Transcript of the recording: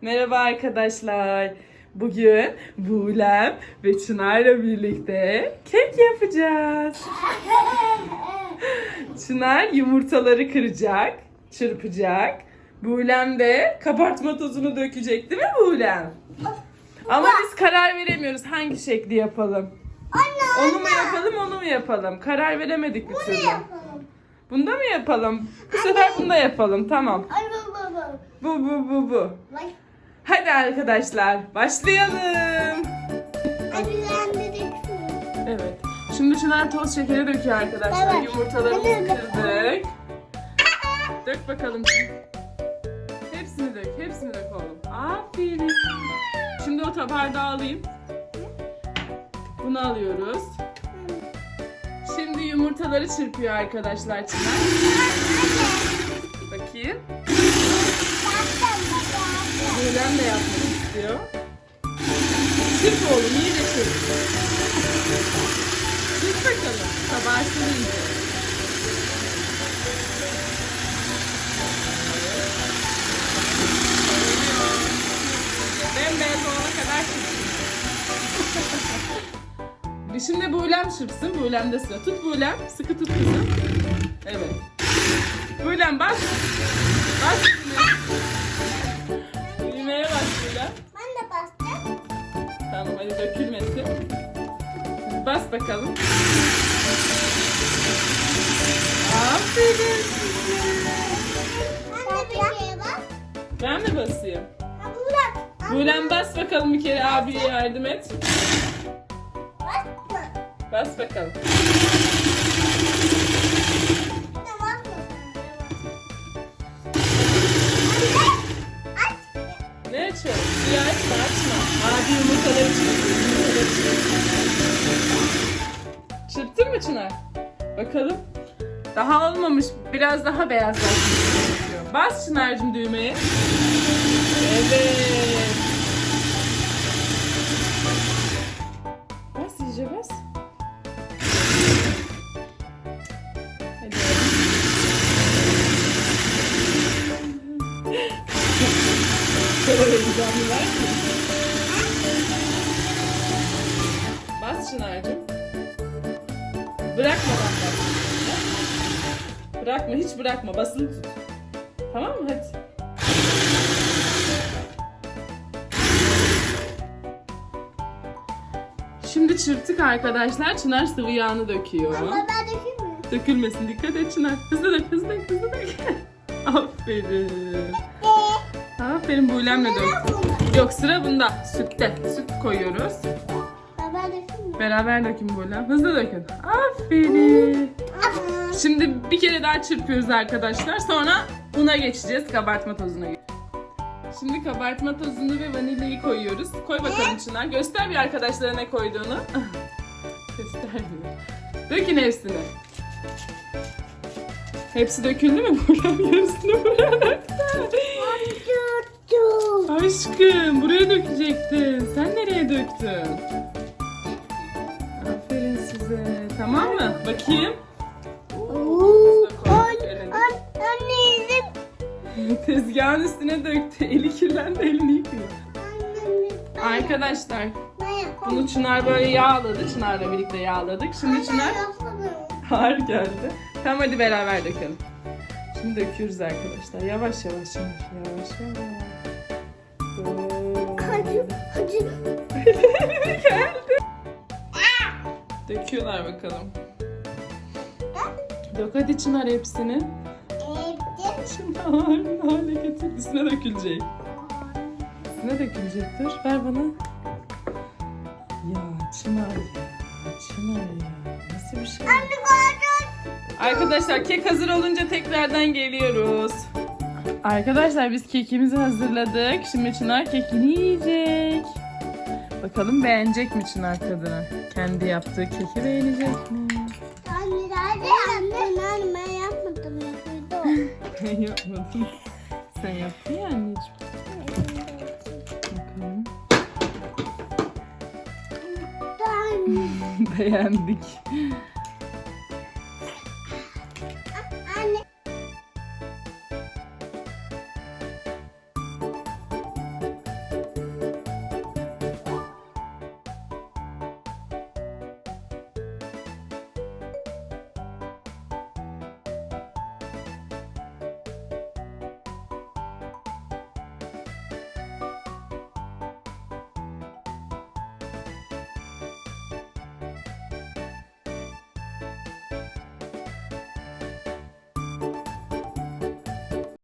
Merhaba arkadaşlar. Bugün Buğlem ve Çınar'la birlikte kek yapacağız. Çınar yumurtaları kıracak, çırpacak. Buğlem de kabartma tozunu dökecek değil mi Buğlem? Ama biz karar veremiyoruz hangi şekli yapalım. Anne Onu mu yapalım onu mu yapalım? Karar veremedik bir türlü. Bunda mı yapalım? Bu sefer bunda yapalım tamam. Anne baba. Bu bu bu bu. Bak. Hadi arkadaşlar başlayalım. Evet. Şimdi Çınar toz şekeri döküyor arkadaşlar. Evet. Yumurtalarımızı kırdık. Dök bakalım. Hepsini dök. Hepsini dök oğlum. Aferin. Şimdi o bardağı alayım. Bunu alıyoruz. Şimdi yumurtaları çırpıyor arkadaşlar Çınar. Bakayım. Buğlem de yapmak istiyor. Çırp oğlum iyice çırp. Çırp bakalım. Kabarsın iyice. Şimdi Buğlem çırpsın. Buğlem'de sıra. Tut Buğlem. Sıkı tut kızım. Evet. Buğlem bas. Bas Tamam hadi dökülmesin. Bas bakalım. Aferin. Ben mi basayım? Buğlem bas bakalım bir kere abiye yardım et. Bas bakalım. Bakalım. Daha olmamış. Biraz daha beyazlaşmış gerekiyor. Bas Çınar'cığım düğmeye. Evet. Bas iyice bas. Bas Çınar'cığım. Bırakmadan bas. Bırakma hiç bırakma basılı tut. Tamam mı hadi. Şimdi çırptık arkadaşlar. Çınar sıvı yağını döküyor. Ama ben dökeyim mi? Dökülmesin dikkat et Çınar. Hızlı dök hızlı dök hızlı dök. Aferin. Aferin Buğlem'le dök. Yok sıra bunda. Sütte. Süt koyuyoruz. Beraber dökün Buğlem. Hızlı dökün. Aferin. Şimdi bir kere daha çırpıyoruz arkadaşlar. Sonra una geçeceğiz. Kabartma tozuna. Şimdi kabartma tozunu ve vanilyayı koyuyoruz. Koy bakalım Çınar. Göster bir arkadaşlara ne koyduğunu. Göster bir. Dökün hepsini. Hepsi döküldü mü? Buğlem yarısını buraya. Aşkım buraya dökecektin. Sen nereye döktün? Size. Tamam mı? Bakayım. Oo. Koyduk elini. Anne elim. Tezgahın üstüne döktü. Eli kirlendi elini yıkıyor. Arkadaşlar bunu Çınar böyle yağladı. Çınar'la birlikte yağladık. Şimdi Çınar ağır geldi. Tamam hadi beraber dökelim. Şimdi döküyoruz arkadaşlar. Yavaş yavaş yavaş yavaş yavaş. Hadi. Hadi. Geldi. Döküyorlar bakalım. Dök hadi Çınar hepsini. Evde. Şimdi ağır hale getir. Üstüne dökülecek. Üstüne dökülecek. Dur ver bana. Ya Çınar ya. Çınar ya. Nasıl bir şey? Anne. Arkadaşlar kek hazır olunca tekrardan geliyoruz. Arkadaşlar biz kekimizi hazırladık. Şimdi Çınar kekini yiyecek. Bakalım beğenecek mi Çınar tadını? Kendi yaptığı keki beğenecek mi? Anne. Anne. Anne ben yapmadım. Yapıyordum. Ben yapmadım. Sen yaptın ya anneciğim. Bakalım. Beğendik.